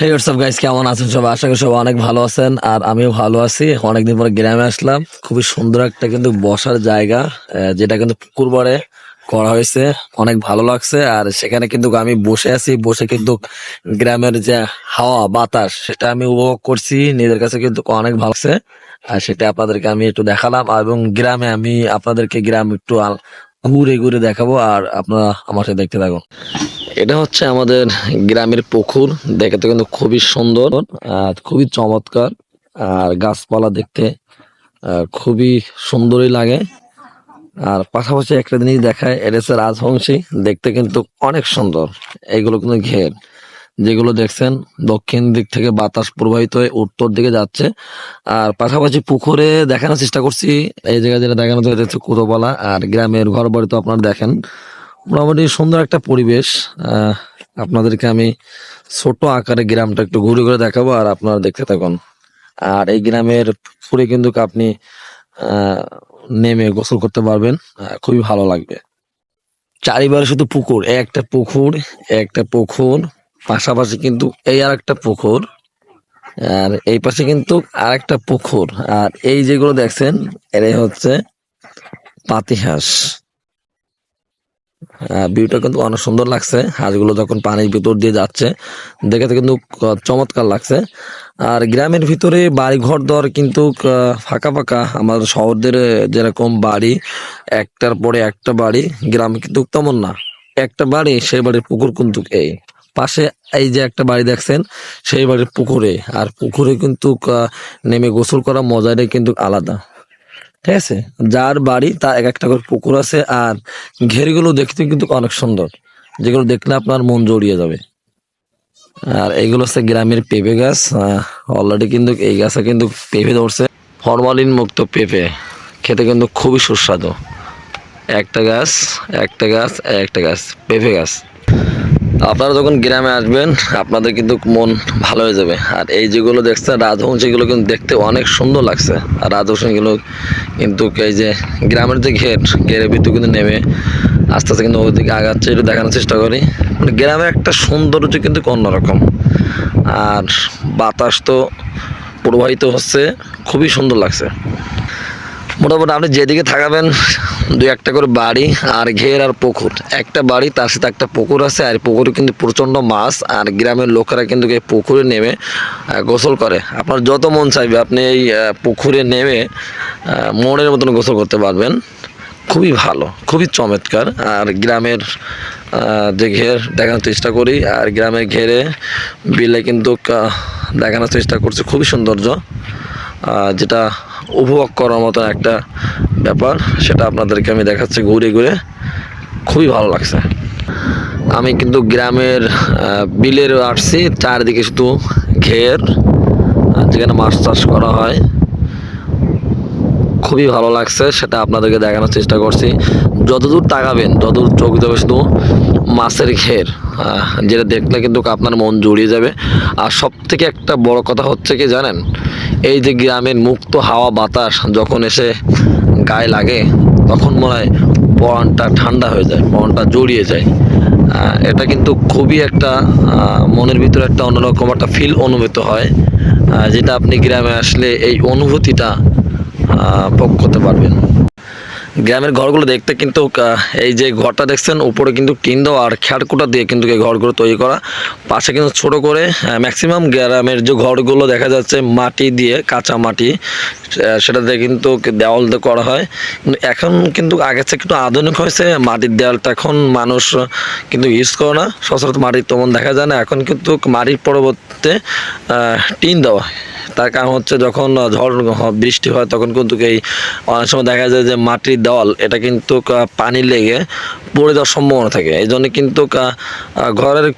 হে WhatsApp guys কেমন আছেন সবাই? আশা করি সবাই অনেক ভালো আছেন, আর আমিও ভালো আছি। অনেকদিন পরে গ্রামে আসলাম। খুবই সুন্দর একটা কিন্তু বসার জায়গা যেটা কিন্তু পুকুর পাড়ে করা হয়েছে। অনেক ভালো লাগছে, আর সেখানে কিন্তু আমি বসে আছি। বসে কিন্তু গ্রামের যে হাওয়া, বাতাস, সেটা আমি উপভোগ করছি। নিজের কাছে কিন্তু অনেক ভালো লাগছে, আর সেটা আপনাদেরকে আমি একটু দেখালাম। এবং গ্রামে আমি আপনাদেরকে গ্রাম একটু ঘুরে ঘুরে দেখাবো, আর আপনারা আমার সাথে দেখতে থাকুন। এটা হচ্ছে আমাদের গ্রামের পুকুর। দেখতে কিন্তু খুবই সুন্দর আর খুবই চমৎকার। আর গাছপালা দেখতে খুবই সুন্দরই লাগে। আর পাশাপাশি একটা জিনিস দেখায়, এটা হচ্ছে রাজবংশী। দেখতে কিন্তু অনেক সুন্দর। এগুলো কিন্তু ঘের, যেগুলো দেখছেন দক্ষিণ দিক থেকে বাতাস প্রবাহিত হয়ে উত্তর দিকে যাচ্ছে। আর পাশাপাশি পুকুরে দেখানোর চেষ্টা করছি। এই জায়গায় যেটা দেখানো হচ্ছে কুতোপালা আর গ্রামের ঘর বাড়ি তো আপনারা দেখেন। মোটামুটি সুন্দর একটা পরিবেশ। আপনাদেরকে আমি ছোট আকারে গ্রামটা একটু ঘুরে ঘুরে দেখাবো আর আপনারা দেখতে থাকুন। আর এই গ্রামের পুকুরে কিন্তু আপনি নেমে গোসল করতে পারবেন। খুবই ভালো লাগবে। চারিবারে শুধু পুকুর, একটা পুকুর একটা পুকুর, পাশাপাশি কিন্তু এই আর একটা পুকুর, আর এই পাশে কিন্তু আর একটা পুকুর। আর এই যেগুলো দেখছেন, এরাই হচ্ছে পাতিহাঁস। ভিউটা কিন্তু অনেক সুন্দর লাগছে। হাঁসগুলো যখন পানির ভিতর দিয়ে যাচ্ছে, দেখে কিন্তু চমৎকার লাগছে। আর গ্রামের ভিতরে বাড়ি ঘর দর কিন্তু ফাঁকা ফাঁকা। আমাদের শহরদের যেরকম বাড়ি, একটার পরে একটা বাড়ি, গ্রামে কিন্তু তেমন না। একটা বাড়ি, সেই বাড়ির পুকুর কিন্তু এই। পাশে এই যে একটা বাড়ি দেখছেন, সেই বাড়ির পুকুরে। আর পুকুরে কিন্তু নেমে গোসল করা মজাটাই কিন্তু আলাদা। ঠিক আছে? যার বাড়ি তার এক একটা করে পুকুর আছে আর ঘেরগুলো দেখতে কিন্তু অনেক সুন্দর। যেগুলো দেখলে আপনার মন জড়িয়ে যাবে। আর এইগুলো হচ্ছে গ্রামের পেঁপে গাছ। অলরেডি কিন্তু এই গাছে কিন্তু পেঁপে ধরছে। ফরমালিন মুক্ত পেঁপে। খেতে কিন্তু খুবই সুস্বাদু। একটা গাছ একটা গাছ একটা গাছ, পেঁপে গাছ। আপনারা যখন গ্রামে আসবেন, আপনাদের কিন্তু মন ভালো হয়ে যাবে। আর এই যেগুলো দেখছেন, রাজবংশীগুলো কিন্তু দেখতে অনেক সুন্দর লাগছে। আর রাজবংশীগুলো কিন্তু এই যে গ্রামের যে ঘের, ঘেরের ভিতরে কিন্তু নেমে আস্তে আস্তে কিন্তু ওইদিকে আগাচ্ছে, একটু দেখানোর চেষ্টা করি। মানে গ্রামের একটা সৌন্দর্য কিন্তু অন্যরকম। আর বাতাস তো প্রবাহিত হচ্ছে, খুবই সুন্দর লাগছে। মোটামুটি আপনি যেদিকে থাকাবেন দু একটা করে বাড়ি আর ঘের আর পুকুর। একটা বাড়ি, তার সাথে একটা পুকুর আছে, আর পুকুরে কিন্তু প্রচণ্ড মাছ, আর গ্রামের লোকেরা কিন্তু এই পুকুরে নেমে গোসল করে। আপনার যত মন চাইবে, আপনি এই পুকুরে নেমে মনের মতন গোসল করতে পারবেন। খুবই ভালো, খুবই চমৎকার। আর গ্রামের যে ঘের, দেখানোর চেষ্টা করি। আর গ্রামের ঘেরে বিলে কিন্তু দেখানোর চেষ্টা করছে। খুবই সৌন্দর্য। যেটা উপভোগ করার মতো একটা ব্যাপার, সেটা আপনাদেরকে আমি দেখাচ্ছি ঘুরে ঘুরে। খুবই ভালো লাগছে। আমি কিন্তু গ্রামের বিলের আসছি, চারিদিকে শুধু ঘের যেখানে মাছ চাষ করা হয়। খুবই ভালো লাগছে, সেটা আপনাদেরকে দেখানোর চেষ্টা করছি। যতদূর তাকাবেন, যতদূর চোখ যাবে শুধু মাছের ঘের যেটা দেখলে কিন্তু আপনার মন জুড়িয়ে যাবে। আর সব থেকে একটা বড় কথা হচ্ছে কি জানেন? এই যে গ্রামের মুক্ত হাওয়া বাতাস যখন এসে গায়ে লাগে, তখন মনে হয় পরানটা ঠান্ডা হয়ে যায় পরানটা জড়িয়ে যায়। এটা কিন্তু খুবই একটা মনের ভিতরে একটা অন্যরকম একটা ফিল অনুভূত হয় যেটা আপনি গ্রামে আসলে এই অনুভূতিটা ভোগ করতে পারবেন। গ্রামের ঘরগুলো দেখতে কিন্তু এই যে ঘরটা দেখছেন, উপরে কিন্তু টিন দেওয়া আর খ্যাড়কুটা দিয়ে কিন্তু এই ঘরগুলো তৈরি করা। পাশে কিন্তু ছোট করে ম্যাক্সিমাম গ্রামের যে ঘরগুলো দেখা যাচ্ছে, মাটি দিয়ে, কাঁচা মাটি সেটা দিয়ে কিন্তু দেওয়াল দিয়ে করা হয়। এখন কিন্তু আগের থেকে একটু আধুনিক হয়েছে, মাটির দেওয়ালটা এখন মানুষ কিন্তু ইউজ করে না। সচরাচর মাটির তেমন দেখা যায় না। এখন কিন্তু মাটির পরবর্তীতে টিন দেওয়া তার কারণ হচ্ছে যখন ঝড় বৃষ্টি হয় তখন কিন্তু এই অনেক সময় দেখা যায় যে মাটির দেওয়াল, এটা কিন্তু পানি লেগে পড়ে যাওয়ার সম্ভাবনা থাকে। এই জন্য কিন্তু ঘরের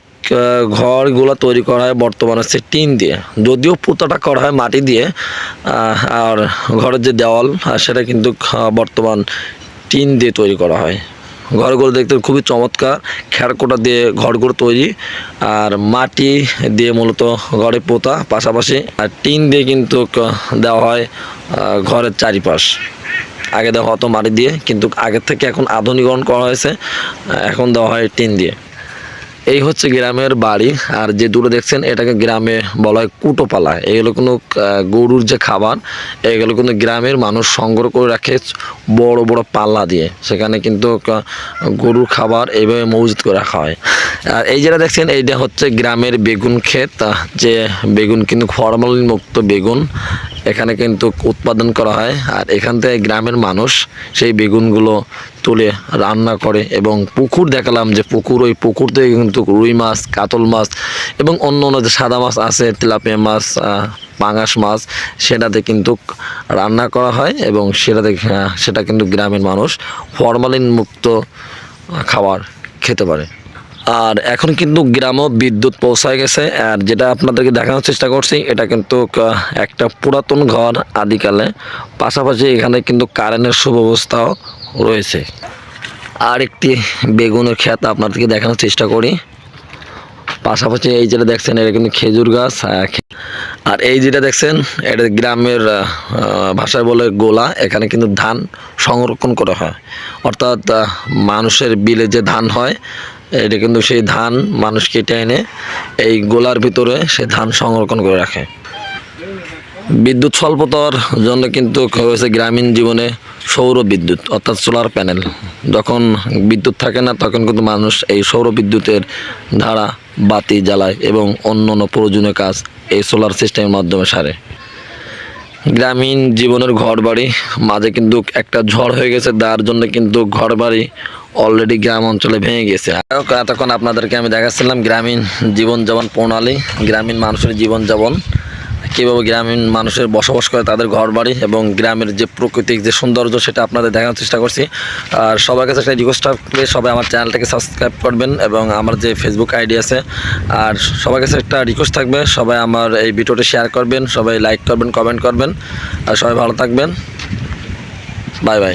ঘরগুলো তৈরি করা হয় বর্তমানে হচ্ছে টিন দিয়ে। যদিও পুতাটা করা হয় মাটি দিয়ে আর ঘরের যে দেওয়াল সেটা কিন্তু বর্তমান টিন দিয়ে তৈরি করা হয়। ঘরগুলো দেখতে খুবই চমৎকার। খেরকোটা দিয়ে ঘরগুলো তৈরি। আর মাটি দিয়ে মূলত ঘরে পোতা, পাশাপাশি আর টিন দিয়ে কিন্তু দেওয়া হয় ঘরের চারিপাশ। আগে দেওয়া হতো মাটি দিয়ে, কিন্তু আগের থেকে এখন আধুনিকরণ করা হয়েছে। এখন দেওয়া হয় টিন দিয়ে। এই হচ্ছে গ্রামের বাড়ি, আর যে দূরে দেখছেন, এটাকে গ্রামে বলা হয় কুটোপালা। এগুলো কোনো গরুর যে খাবার এগুলো কিন্তু গ্রামের মানুষ সংগ্রহ করে রাখে বড় বড় পাল্লা দিয়ে। সেখানে কিন্তু গরুর খাবার এইভাবে মজুত করে রাখা হয়। আর এই যেটা দেখছেন, এইটা হচ্ছে গ্রামের বেগুন ক্ষেত যে বেগুন কিন্তু ফরমালিন মুক্ত বেগুন। এখানে কিন্তু উৎপাদন করা হয়। আর এখান থেকে গ্রামের মানুষ সেই বেগুনগুলো তুলে রান্না করে এবং পুকুর দেখালাম যে পুকুর, ওই পুকুর থেকে কিন্তু রুই মাছ, কাতল মাছ এবং অন্য অন্য যে সাদা মাছ আছে, তেলাপিয়া মাছ পাঙাশ মাছ, সেটাতে কিন্তু রান্না করা হয় এবং সেটাতে সেটা কিন্তু গ্রামের মানুষ ফরমালিন মুক্ত খাবার খেতে পারে। আর এখন কিন্তু গ্রামও বিদ্যুৎ পৌঁছায় গেছে, আর যেটা আপনাদেরকে দেখানোর চেষ্টা করছি, এটা কিন্তু একটা পুরাতন ঘর আদিকালে। পাশাপাশি এখানে কিন্তু কারেন্টের সুব্যবস্থাও রয়েছে। আর একটি বেগুনের ক্ষেত আপনাদেরকে দেখানোর চেষ্টা করি। পাশাপাশি এই যেটা দেখছেন, এটা কিন্তু খেজুর গাছ আর এই যেটা দেখছেন, এটা গ্রামের ভাষায় বলে গোলা, এখানে কিন্তু ধান সংরক্ষণ করা হয়। অর্থাৎ মানুষের বিলে যে ধান হয় এটা কিন্তু সেই ধান মানুষ কেটে এনে এই গোলার ভিতরে সে ধান সংরক্ষণ করে রাখে। বিদ্যুৎ স্বল্পতার জন্য কিন্তু হয়েছে গ্রামীণ জীবনে সৌর বিদ্যুৎ, অর্থাৎ সোলার প্যানেল যখন বিদ্যুৎ থাকে না, তখন কিন্তু মানুষ এই সৌর বিদ্যুতের ধারা, বাতি জ্বালায় এবং অন্য অন্য প্রয়োজনীয় কাজ এই সোলার সিস্টেমের মাধ্যমে সারে। গ্রামীণ জীবনের ঘর বাড়ি মাঝে কিন্তু একটা ঝড় হয়ে গেছে, তার জন্য কিন্তু ঘর বাড়ি অলরেডি গ্রাম অঞ্চলে ভেঙে গেছে। এতক্ষণ আপনাদেরকে আমি দেখাচ্ছিলাম গ্রামীণ জীবনযাপন প্রণালী, গ্রামীণ মানুষের জীবনযাপন, কীভাবে গ্রামীণ মানুষের বসবাস করে তাদের ঘর বাড়ি এবং গ্রামের যে প্রাকৃতিক যে সৌন্দর্য, সেটা আপনাদের দেখানোর চেষ্টা করছি। আর সবার কাছে একটা রিকোয়েস্ট থাকলে সবাই আমার চ্যানেলটাকে সাবস্ক্রাইব করবেন এবং আমার যে ফেসবুক আইডি আছে, আর সবার কাছে একটা রিকোয়েস্ট থাকবে, সবাই আমার এই ভিডিওটা শেয়ার করবেন, সবাই লাইক করবেন কমেন্ট করবেন, আর সবাই ভালো থাকবেন। Bye bye